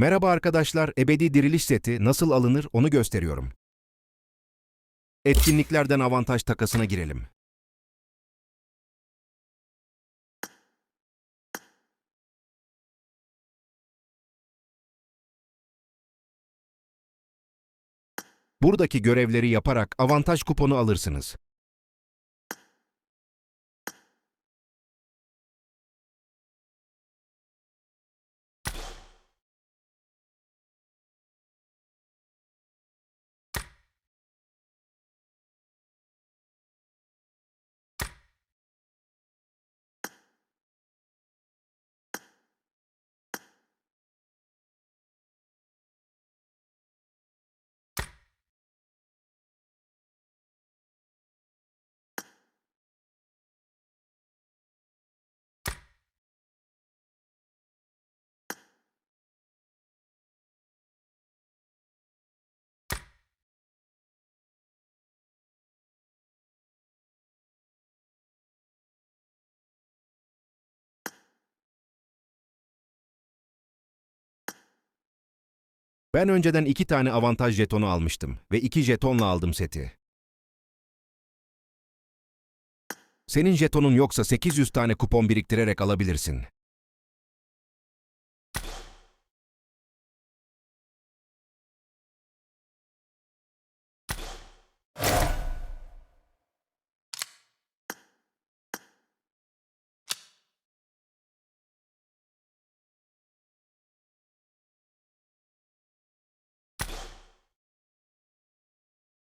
Merhaba arkadaşlar, ebedi diriliş seti nasıl alınır onu gösteriyorum. Etkinliklerden avantaj takasına girelim. Buradaki görevleri yaparak avantaj kuponu alırsınız. Ben önceden iki tane avantaj jetonu almıştım ve iki jetonla aldım seti. Senin jetonun yoksa 800 tane kupon biriktirerek alabilirsin.